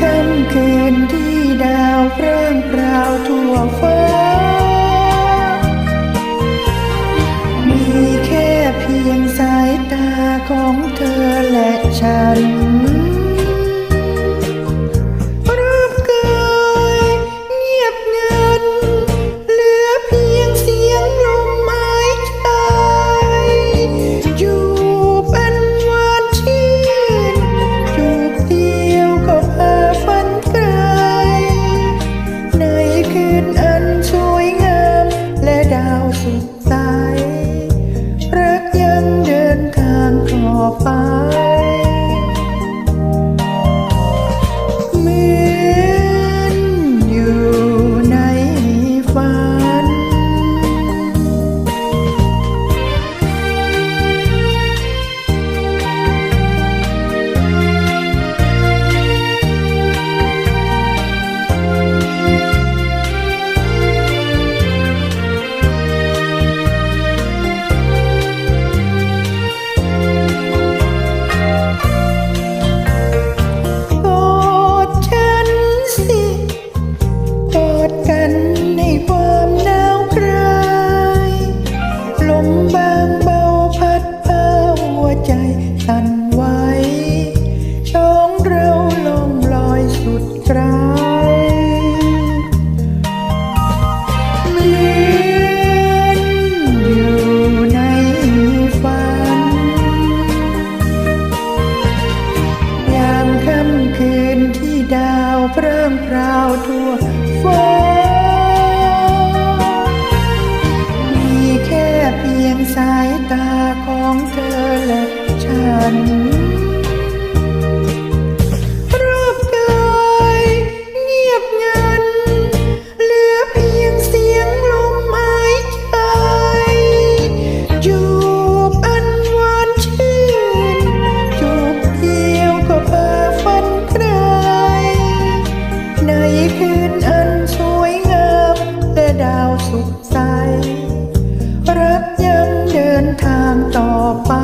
ค่ำคืนที่ดาวเริ่มราวทั่วฟ้า มีแค่เพียงสายตาของเธอและฉัน เริ่มพราวทั่ว ต่อไป